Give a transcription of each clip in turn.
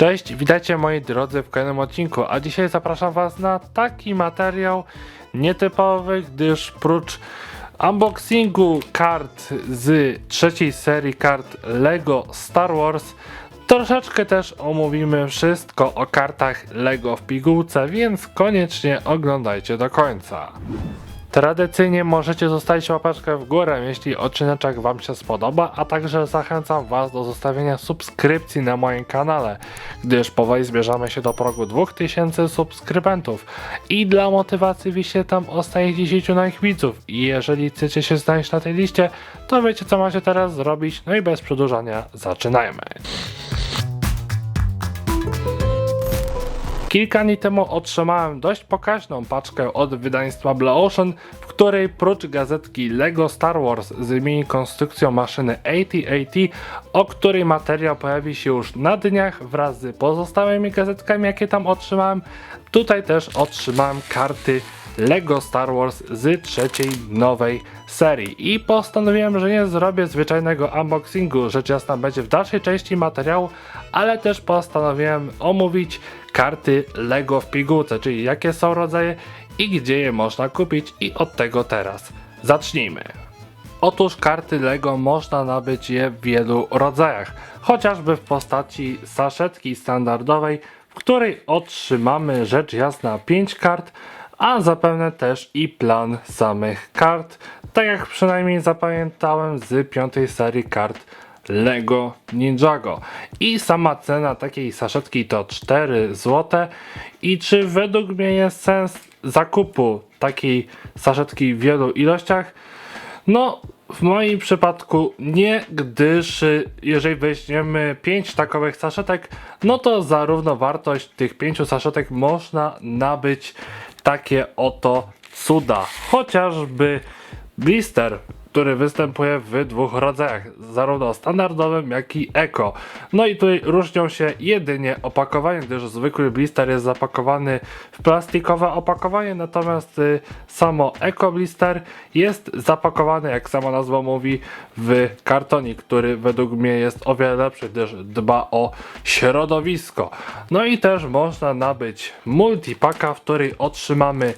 Cześć, witajcie moi drodzy w kolejnym odcinku, a dzisiaj zapraszam was na taki materiał nietypowy, gdyż prócz unboxingu kart z trzeciej serii kart LEGO Star Wars troszeczkę też omówimy wszystko o kartach LEGO w pigułce, więc koniecznie oglądajcie do końca. Tradycyjnie możecie zostawić łapeczkę w górę, jeśli odcineczek Wam się spodoba, a także zachęcam Was do zostawienia subskrypcji na moim kanale, gdyż powoli zbierzamy się do progu 2000 subskrybentów. I dla motywacji wyświetlam ostatnich 10 nowych widzów. I jeżeli chcecie się znaleźć na tej liście, to wiecie co macie teraz zrobić, no i bez przedłużania zaczynajmy. Kilka dni temu otrzymałem dość pokaźną paczkę od wydawnictwa Blue Ocean, w której prócz gazetki LEGO Star Wars z mini konstrukcją maszyny AT-AT, o której materiał pojawi się już na dniach wraz z pozostałymi gazetkami jakie tam otrzymałem, tutaj też otrzymałem karty LEGO Star Wars z trzeciej nowej serii. I postanowiłem, że nie zrobię zwyczajnego unboxingu, rzecz jasna będzie w dalszej części materiału, ale też postanowiłem omówić karty LEGO w pigułce, czyli jakie są rodzaje i gdzie je można kupić. I od tego teraz zacznijmy. Otóż karty LEGO można nabyć je w wielu rodzajach, chociażby w postaci saszetki standardowej, w której otrzymamy rzecz jasna 5 kart, a zapewne też i plan samych kart, tak jak przynajmniej zapamiętałem z piątej serii kart Lego Ninjago. I sama cena takiej saszetki to 4 zł. I czy według mnie jest sens zakupu takiej saszetki w wielu ilościach? No, w moim przypadku nie, gdyż y, jeżeli weźmiemy 5 takowych saszetek, no to zarówno wartość tych 5 saszetek można nabyć takie oto cuda. Chociażby blister, który występuje w dwóch rodzajach, zarówno standardowym, jak i eko. No i tutaj różnią się jedynie opakowanie, gdyż zwykły blister jest zapakowany w plastikowe opakowanie, natomiast y, samo eko blister jest zapakowany, jak sama nazwa mówi, w kartonik, który według mnie jest o wiele lepszy, gdyż dba o środowisko. No i też można nabyć multipaka, w której otrzymamy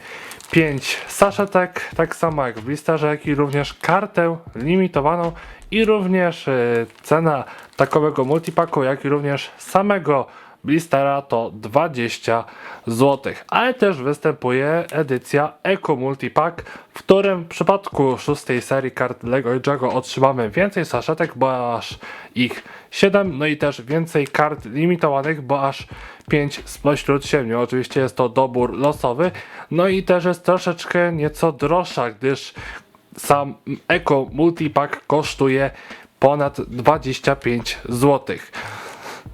5 saszetek, tak samo jak w blisterze, jak i również kartę limitowaną i również y, cena takowego multipaku, jak i również samego blistera to 20 zł. Ale też występuje edycja Eco Multipack, w którym w przypadku szóstej serii kart Lego Jago otrzymamy więcej saszetek, bo aż ich 7, no i też więcej kart limitowanych, bo aż 5 spośród 7. Oczywiście jest to dobór losowy, no i też jest troszeczkę nieco droższa, gdyż sam Eco Multipack kosztuje ponad 25 zł.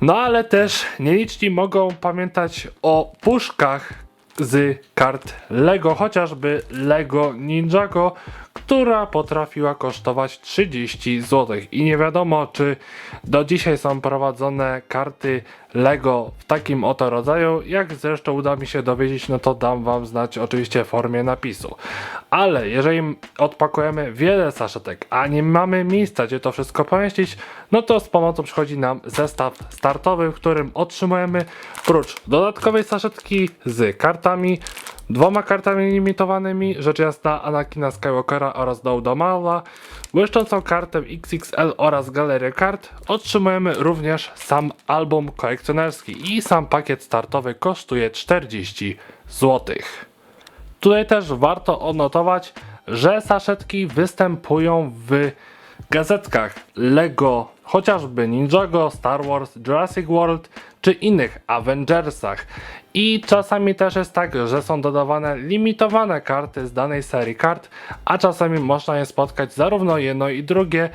No ale też nieliczni mogą pamiętać o puszkach z kart Lego, chociażby Lego Ninjago, która potrafiła kosztować 30 zł. I nie wiadomo, czy do dzisiaj są prowadzone karty Lego w takim oto rodzaju. Jak zresztą uda mi się dowiedzieć, no to dam Wam znać oczywiście w formie napisu. Ale jeżeli odpakujemy wiele saszetek, a nie mamy miejsca, gdzie to wszystko pomieścić, no to z pomocą przychodzi nam zestaw startowy, w którym otrzymujemy prócz dodatkowej saszetki z kartami, dwoma kartami limitowanymi, rzecz jasna Anakina Skywalkera oraz Douda Mala, błyszczącą kartę XXL oraz galerię kart, otrzymujemy również sam album kolekcjonerski i sam pakiet startowy kosztuje 40 zł. Tutaj też warto odnotować, że saszetki występują w gazetkach Lego, chociażby Ninjago, Star Wars, Jurassic World czy innych Avengersach. I czasami też jest tak, że są dodawane limitowane karty z danej serii kart, a czasami można je spotkać zarówno jedno i drugie.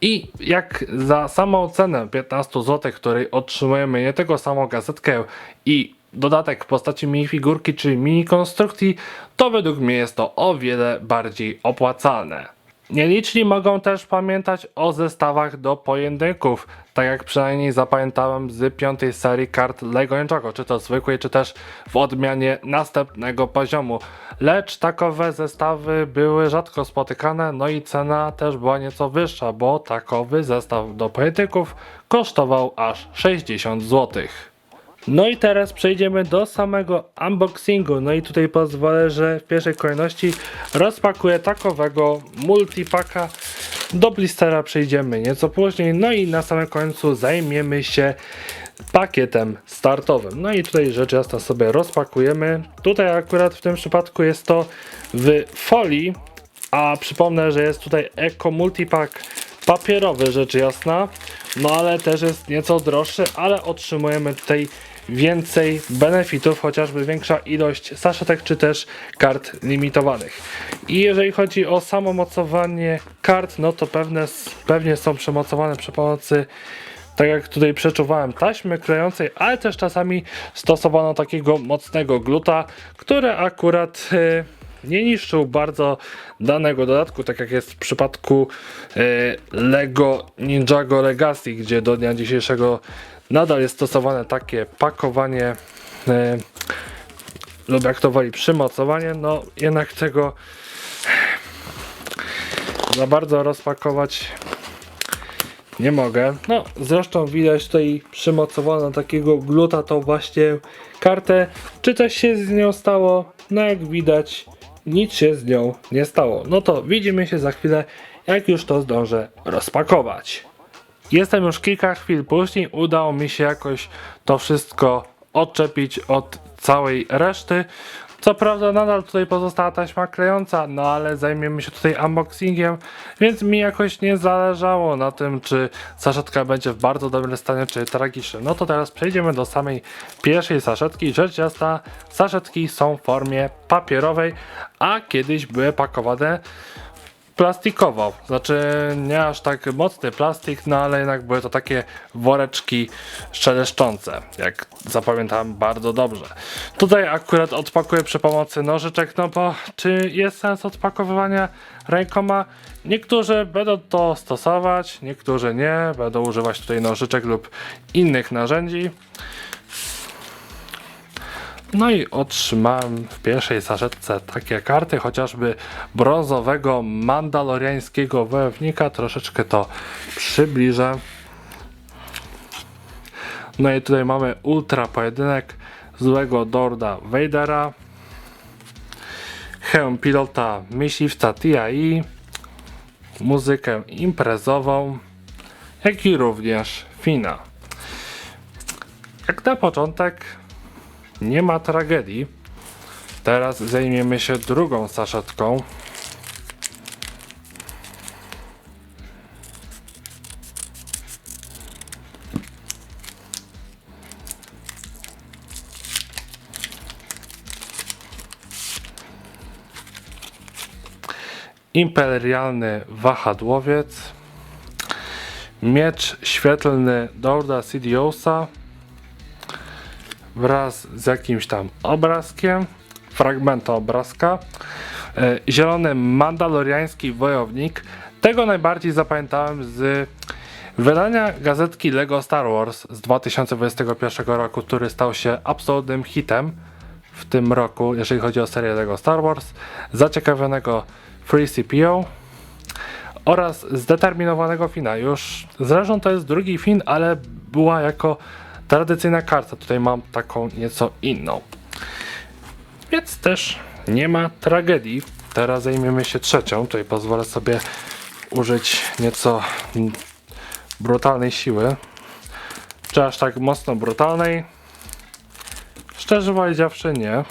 I jak za samą cenę 15 zł, której otrzymujemy nie tego samą gazetkę i dodatek w postaci minifigurki czy mini konstrukcji, to według mnie jest to o wiele bardziej opłacalne. Nieliczni mogą też pamiętać o zestawach do pojedynków, tak jak przynajmniej zapamiętałem z piątej serii kart Lego Ninjago, czy to zwykłej, czy też w odmianie następnego poziomu. Lecz takowe zestawy były rzadko spotykane, no i cena też była nieco wyższa, bo takowy zestaw do pojedynków kosztował aż 60 zł. No i teraz przejdziemy do samego unboxingu. No i tutaj pozwolę, że w pierwszej kolejności rozpakuję takowego multipaka. Do blistera przejdziemy nieco później. No i na samym końcu zajmiemy się pakietem startowym. No i tutaj rzecz jasna sobie rozpakujemy. Tutaj akurat w tym przypadku jest to w folii, a przypomnę, że jest tutaj Eco Multipack papierowy, rzecz jasna. No ale też jest nieco droższy, ale otrzymujemy tutaj więcej benefitów, chociażby większa ilość saszetek czy też kart limitowanych. I jeżeli chodzi o samo mocowanie kart, no to pewne, pewnie są przemocowane przy pomocy tak jak tutaj przeczuwałem, taśmy klejącej, ale też czasami stosowano takiego mocnego gluta, który akurat e, nie niszczył bardzo danego dodatku, tak jak jest w przypadku e, Lego Ninjago Legacy, gdzie do dnia dzisiejszego nadal jest stosowane takie pakowanie e, lub jak to woli przymocowanie, no jednak tego za bardzo rozpakować nie mogę. No, zresztą widać tutaj przymocowana takiego gluta tą właśnie kartę. Czy coś się z nią stało? No jak widać, nic się z nią nie stało. No to widzimy się za chwilę, jak już to zdążę rozpakować. Jestem już kilka chwil później, udało mi się jakoś to wszystko odczepić od całej reszty. Co prawda nadal tutaj pozostała taśma klejąca, no ale zajmiemy się tutaj unboxingiem, więc mi jakoś nie zależało na tym, czy saszetka będzie w bardzo dobrym stanie, czy tragicznym. No to teraz przejdziemy do samej pierwszej saszetki. Rzecz jasna, saszetki są w formie papierowej, a kiedyś były pakowane plastikowo. Znaczy nie aż tak mocny plastik, no ale jednak były to takie woreczki szeleszczące, jak zapamiętam bardzo dobrze. Tutaj akurat odpakuję przy pomocy nożyczek, no bo czy jest sens odpakowywania rękoma? Niektórzy będą to stosować, niektórzy nie, będą używać tutaj nożyczek lub innych narzędzi. No i otrzymałem w pierwszej saszetce takie karty, chociażby brązowego mandaloriańskiego wojownika. Troszeczkę to przybliżę. No i tutaj mamy ultra pojedynek złego Dorda Vadera. Hełm pilota myśliwca TI. Muzykę imprezową. Jak i również Fina. Jak na początek nie ma tragedii. Teraz zajmiemy się drugą saszetką. Imperialny wahadłowiec. Miecz świetlny Dorda Sidiosa wraz z jakimś tam obrazkiem, fragmentem obrazka. E, zielony mandaloriański wojownik. Tego najbardziej zapamiętałem z wydania gazetki Lego Star Wars z 2021 roku, który stał się absolutnym hitem w tym roku, jeżeli chodzi o serię Lego Star Wars. Zaciekawionego Free CPO oraz zdeterminowanego Fina. Już zresztą to jest drugi Fin, ale była jako tradycyjna karta. Tutaj mam taką nieco inną. Więc też nie ma tragedii. Teraz zajmiemy się trzecią. Tutaj pozwolę sobie użyć nieco brutalnej siły. Czy aż tak mocno brutalnej? Szczerze powiedziawszy nie.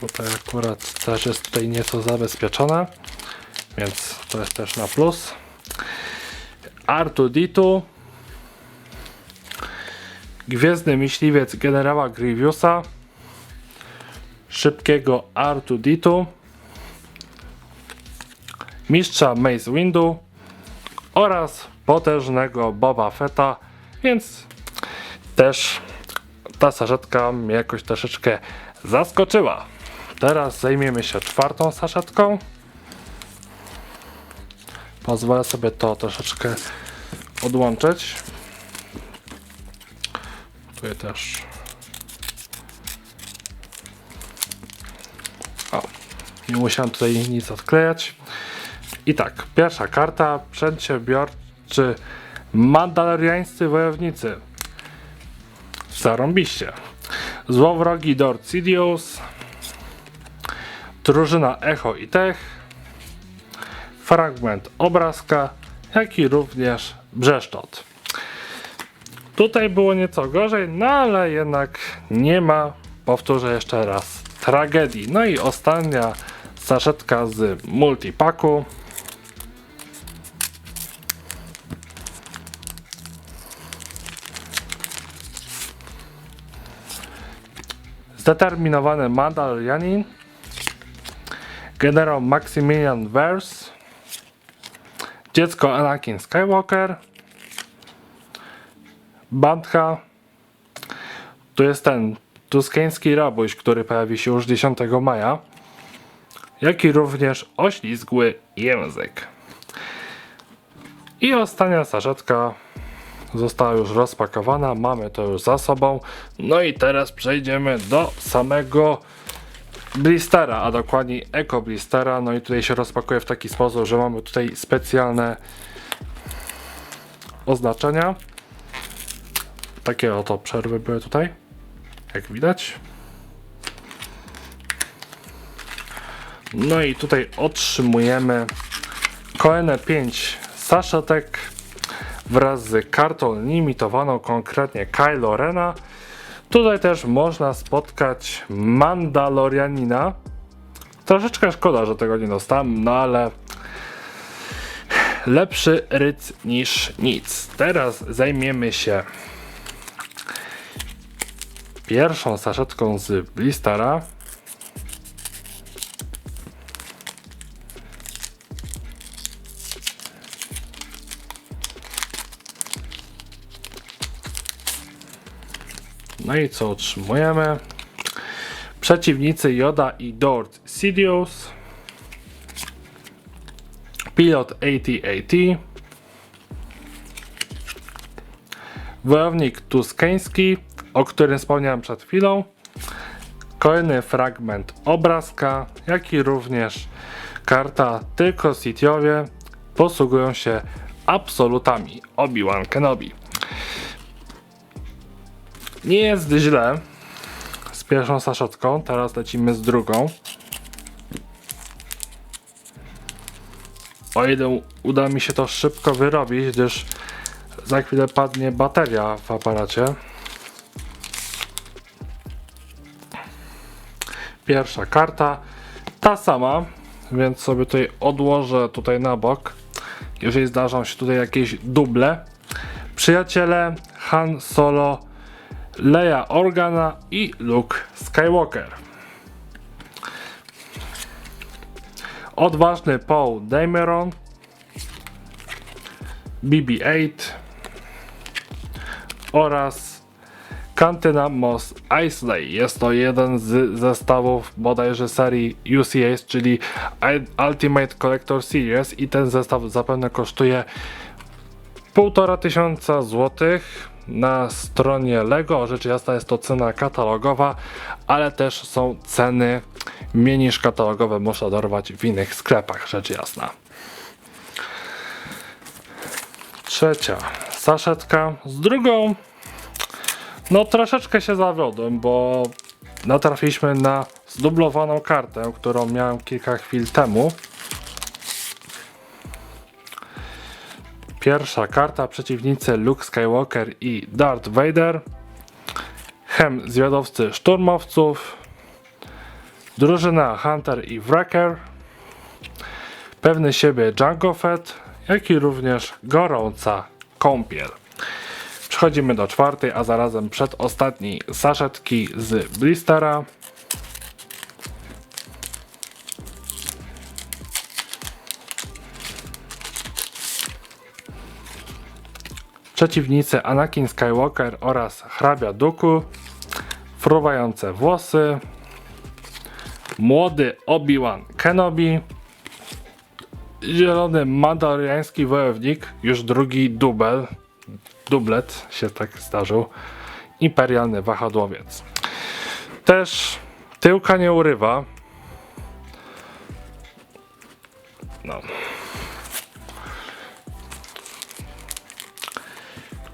Tutaj akurat też jest tutaj nieco zabezpieczone. Więc to jest też na plus. Artuditu. Gwiezdny myśliwiec generała Grievousa. Szybkiego Artuditu. Mistrza Maze Windu. Oraz potężnego Boba Fetta. Więc też ta saszetka mnie jakoś troszeczkę zaskoczyła. Teraz zajmiemy się czwartą saszetką. Pozwolę sobie to troszeczkę odłączyć. Tutaj też. O, nie musiałem tutaj nic odklejać. I tak, pierwsza karta, przedsiębiorczy mandaloriańscy wojownicy. Zarąbiście. Złowrogi Dort Sidious, drużyna Echo i Tech, fragment obrazka, jak i również brzeszczot. Tutaj było nieco gorzej, no ale jednak nie ma, powtórzę jeszcze raz, tragedii. No i ostatnia saszetka z multipaku. Zdeterminowany Mandalorianin, generał Maximilian Vers, dziecko Anakin Skywalker, Bandha, tu jest ten tuskieński rabuś, który pojawi się już 10 maja, jak i również oślizgły język. I ostatnia saszetka została już rozpakowana, mamy to już za sobą. No i teraz przejdziemy do samego blistera, a dokładniej Eco Blistera. No i tutaj się rozpakuje w taki sposób, że mamy tutaj specjalne oznaczenia. Takie oto przerwy były tutaj, jak widać. No i tutaj otrzymujemy kolejne 5 saszetek wraz z kartą limitowaną, konkretnie Kylo Rena. Tutaj też można spotkać Mandalorianina. Troszeczkę szkoda, że tego nie dostałem, no ale lepszy ryc niż nic. Teraz zajmiemy się pierwszą saszetką z blistera. No i co otrzymujemy? Przeciwnicy Yoda i Dort Sidious. Pilot AT-AT. Wojownik Tuskeński, o którym wspomniałem przed chwilą. Kolejny fragment obrazka, jak i również karta tylko Sithiowie posługują się absolutami Obi-Wan Kenobi. Nie jest źle z pierwszą saszetką, teraz lecimy z drugą. O ile uda mi się to szybko wyrobić, gdyż za chwilę padnie bateria w aparacie. Pierwsza karta, ta sama, więc sobie tutaj odłożę tutaj na bok. Jeżeli zdarzą się tutaj jakieś duble. Przyjaciele Han Solo, Leia Organa i Luke Skywalker. Odważny Paul Dameron, BB-8 oraz Cantina Moss Isley. Jest to jeden z zestawów bodajże serii UCS, czyli Ultimate Collector Series i ten zestaw zapewne kosztuje 1,5 tysiąca złotych na stronie Lego. Rzecz jasna jest to cena katalogowa, ale też są ceny mniej niż katalogowe można dorwać w innych sklepach, rzecz jasna. Trzecia saszetka. Z drugą no troszeczkę się zawiodłem, bo natrafiliśmy na zdublowaną kartę, którą miałem kilka chwil temu. Pierwsza karta przeciwnicy Luke Skywalker i Darth Vader. Hem zwiadowcy szturmowców. Drużyna Hunter i Wrecker. Pewny siebie Jango Fett, jak i również gorąca kąpiel. Przechodzimy do czwartej, a zarazem przedostatniej saszetki z blistera. Przeciwnicy Anakin Skywalker oraz hrabia Duku, fruwające włosy, młody Obi-Wan Kenobi, zielony mandaloriański wojownik, już drugi dubel, dublet się tak zdarzył, imperialny wahadłowiec. Też tyłka nie urywa. No.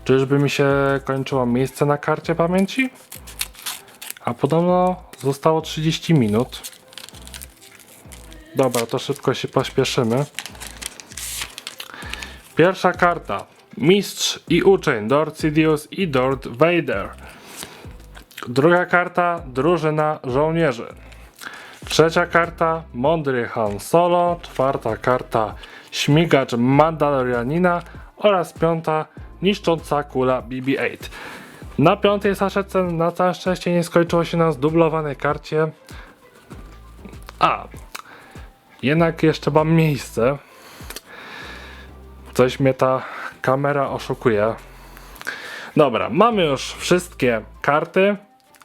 Czyżby mi się kończyło miejsce na karcie pamięci? A podobno zostało 30 minut. Dobra, to szybko się pośpieszymy. Pierwsza karta. Mistrz i uczeń Darth Sidious i Darth Vader. Druga karta. Drużyna żołnierzy. Trzecia karta. Mądry Han Solo. Czwarta karta. Śmigacz Mandalorianina. Oraz piąta. Niszcząca kula BB-8. Na piątej saszetce na całe szczęście nie skończyło się na zdublowanej karcie. A, jednak jeszcze mam miejsce. Coś mnie ta kamera oszukuje. Dobra, mamy już wszystkie karty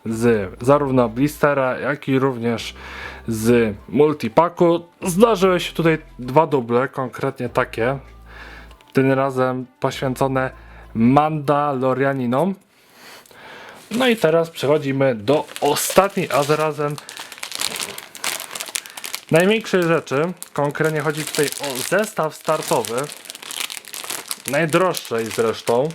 z zarówno blistera, jak i również z multipaku. Zdarzyły się tutaj dwa duble, konkretnie takie. Tym razem poświęcone Mandalorianinom. No i teraz przechodzimy do ostatniej, a zarazem największej rzeczy. Konkretnie chodzi tutaj o zestaw startowy. Najdroższej zresztą.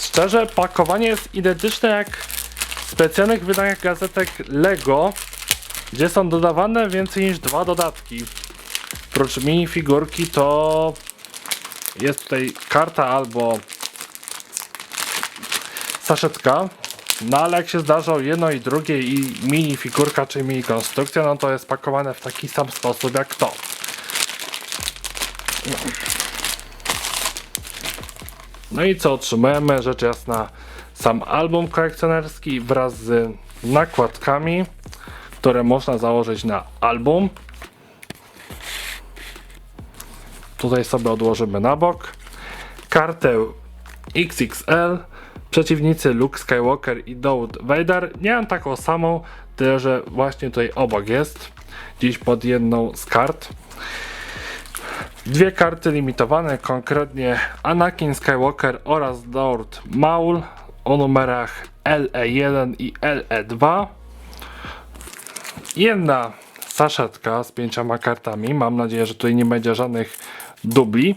Szczerze, pakowanie jest identyczne jak w specjalnych wydaniach gazetek Lego, gdzie są dodawane więcej niż dwa dodatki. Prócz minifigurki to jest tutaj karta albo saszetka. No ale jak się zdarza jedno i drugie i mini figurka czy mini konstrukcja, no to jest pakowane w taki sam sposób jak to. No i co otrzymujemy? Rzecz jasna sam album kolekcjonerski wraz z nakładkami, które można założyć na album. Tutaj sobie odłożymy na bok. Kartę XXL. Przeciwnicy Luke Skywalker i Darth Vader. Mam taką samą, tyle że właśnie tutaj obok jest. Dziś pod jedną z kart. Dwie karty limitowane, konkretnie Anakin Skywalker oraz Darth Maul o numerach LE1 i LE2. Jedna saszetka z pięcioma kartami. Mam nadzieję, że tutaj nie będzie żadnych dubli.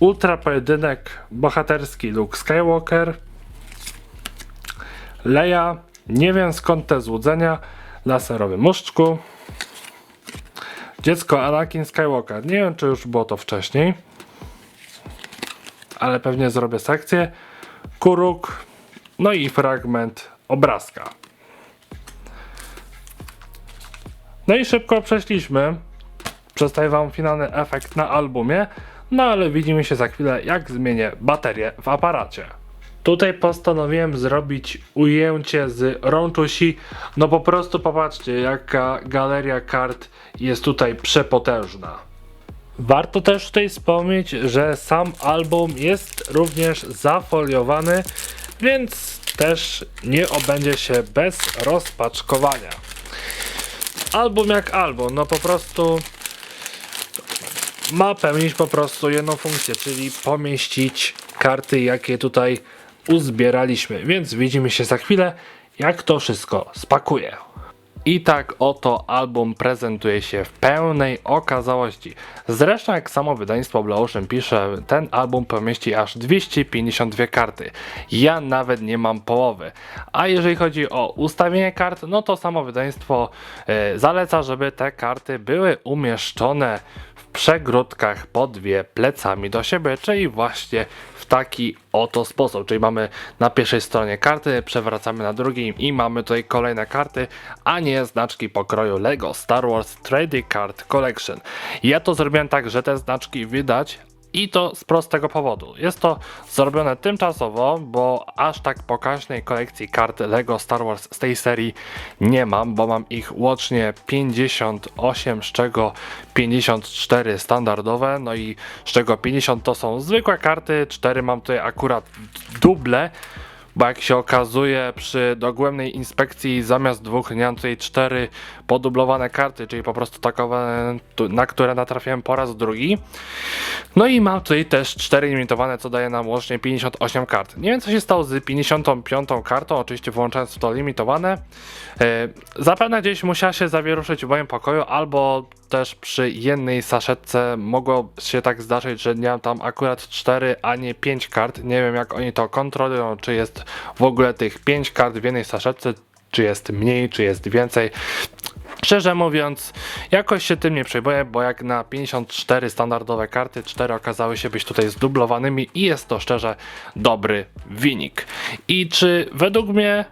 Ultra pojedynek bohaterski Luke Skywalker. Leia, nie wiem skąd te złudzenia, laserowy muszczku. Dziecko Anakin Skywalker, nie wiem czy już było to wcześniej, ale pewnie zrobię sekcję. Kuruk, no i fragment obrazka. No i szybko przeszliśmy. Przedstawię Wam finalny efekt na albumie, no ale widzimy się za chwilę jak zmienię baterię w aparacie. Tutaj postanowiłem zrobić ujęcie z rączusi. No po prostu popatrzcie, jaka galeria kart jest tutaj przepotężna. Warto też tutaj wspomnieć, że sam album jest również zafoliowany, więc też nie obędzie się bez rozpaczkowania. Album jak album, no po prostu ma pełnić po prostu jedną funkcję, czyli pomieścić karty, jakie tutaj uzbieraliśmy. Więc widzimy się za chwilę, jak to wszystko spakuję. I tak oto album prezentuje się w pełnej okazałości. Zresztą jak samo wydawnictwo Blue Ocean pisze, ten album pomieści aż 252 karty. Ja nawet nie mam połowy. A jeżeli chodzi o ustawienie kart, no to samo wydawnictwo e, zaleca, żeby te karty były umieszczone przegródkach po dwie plecami do siebie, czyli właśnie w taki oto sposób. Czyli mamy na pierwszej stronie karty, przewracamy na drugim i mamy tutaj kolejne karty, a nie znaczki pokroju LEGO Star Wars Trading Card Collection. Ja to zrobiłem tak, że te znaczki widać, i to z prostego powodu. Jest to zrobione tymczasowo, bo aż tak pokaźnej kolekcji kart LEGO Star Wars z tej serii nie mam, bo mam ich łącznie 58, z czego 54 standardowe, no i z czego 50 to są zwykłe karty, 4 mam tutaj akurat duble, Bo jak się okazuje, przy dogłębnej inspekcji zamiast dwóch mam tutaj cztery podublowane karty, czyli po prostu takowe, na które natrafiłem po raz drugi. No i mam tutaj też cztery limitowane, co daje nam łącznie 58 kart. Nie wiem co się stało z 55 kartą, oczywiście włączając w to limitowane. E, Zapewne gdzieś musiała się zawieruszyć w moim pokoju, albo też przy jednej saszetce mogło się tak zdarzyć, że mam tam akurat 4, a nie 5 kart. Nie wiem jak oni to kontrolują, czy jest w ogóle tych 5 kart w jednej saszetce, czy jest mniej, czy jest więcej. Szczerze mówiąc, jakoś się tym nie przejmuję, bo jak na 54 standardowe karty, 4 okazały się być tutaj zdublowanymi i jest to szczerze dobry wynik. I czy według mnie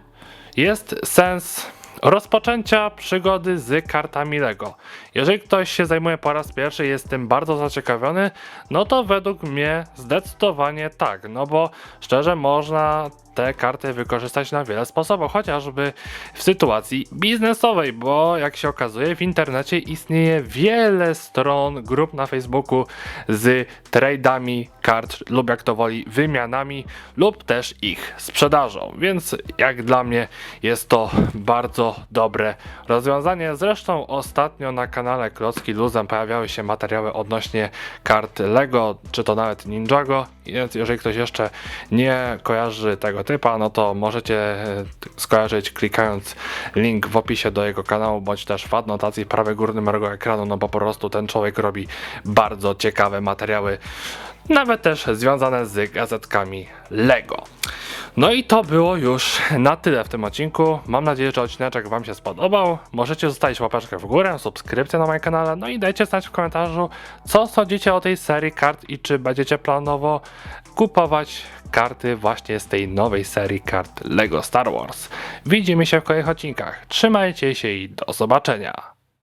jest sens rozpoczęcia przygody z kartami Lego? Jeżeli ktoś się zajmuje po raz pierwszy jest tym bardzo zaciekawiony, no to według mnie zdecydowanie tak, no bo szczerze można te karty wykorzystać na wiele sposobów, chociażby w sytuacji biznesowej, bo jak się okazuje w internecie istnieje wiele stron, grup na Facebooku z trade'ami kart lub jak to woli wymianami lub też ich sprzedażą, więc jak dla mnie jest to bardzo dobre rozwiązanie. Zresztą ostatnio na kanale Klocki Luzem pojawiały się materiały odnośnie kart Lego, czy to nawet Ninjago, jeżeli ktoś jeszcze nie kojarzy tego typa, no to możecie e, skojarzyć klikając link w opisie do jego kanału, bądź też w adnotacji prawej górnym rogu ekranu, no bo po prostu ten człowiek robi bardzo ciekawe materiały, nawet też związane z gazetkami Lego. No i to było już na tyle w tym odcinku. Mam nadzieję, że odcineczek Wam się spodobał. Możecie zostawić łapeczkę w górę, subskrypcję na moim kanale, no i dajcie znać w komentarzu, co sądzicie o tej serii kart i czy będziecie planowo kupować karty właśnie z tej nowej serii kart LEGO Star Wars. Widzimy się w kolejnych odcinkach. Trzymajcie się i do zobaczenia.